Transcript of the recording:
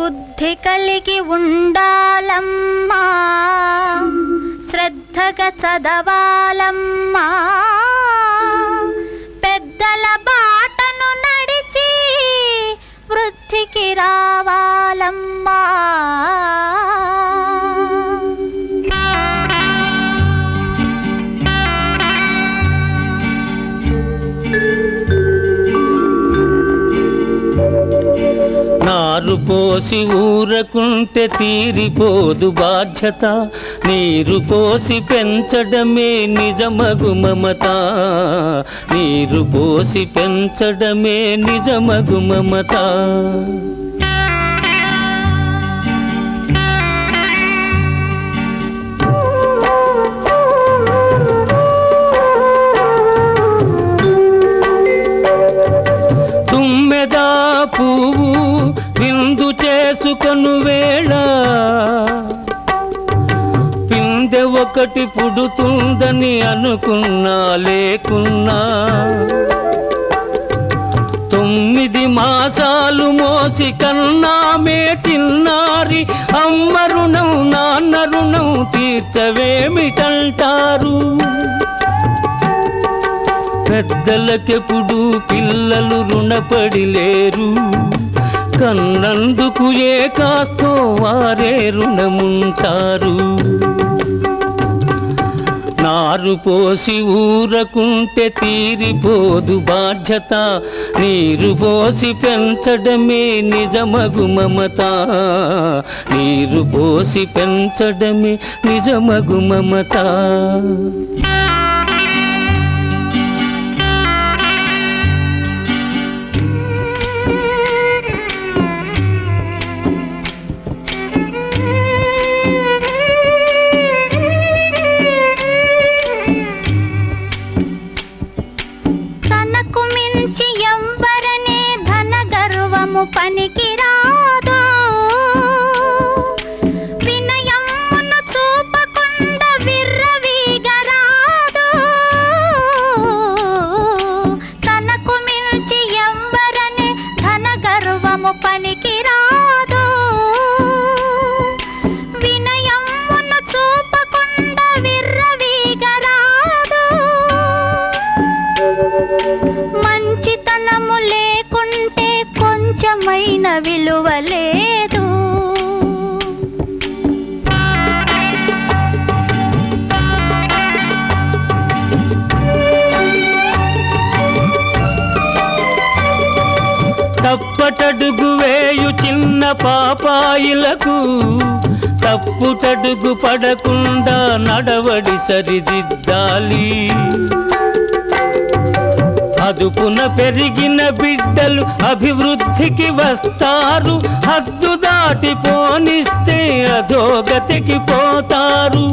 బుద్ధి కలిగి ఉండాలమ్మా. శ్రద్ధగా చదవాలమ్మా. నీరు పోసి ఊరకుంటే తీరిపోదు బాధ్యత. నీరు పోసి పెంచడమే నిజమగు మమత. నీరు పోసి పెంచడమే నిజమగు మమత. పువ్వు విందు చేసుకొను వేళ. పిందె ఒకటి పుడుతుందని అనుకున్నా లేకున్నా. తొమ్మిది మాసాలు మోసి కన్నామే చిన్నారి అమ్మ రుణం నాన్న రుణం తీర్చవేమిటంటారు? పెద్దలకెప్పుడు పిల్లలు రుణపడి లేరు? కన్నందుకు ఏ కాస్తో వారే రుణముంటారు? నారు పోసి ఊరకుంటే తీరిపోదు బాధ్యత నీరు పోసి పెంచడమే నిజమగు మమత. నీరు పోసి పెంచడమే నిజమగు మమత. పనికి రా తప్పటడుగు వేయు చిన్న పాపాయిలకు తప్పుటడుగు పడకుండా నడవడి సరిదిద్దాలి. అదుపున పెరిగిన బిడ్డలు అభివృద్ధికి వస్తారు హద్దు దాటి పోనిస్తే అధోగతికి పోతారు.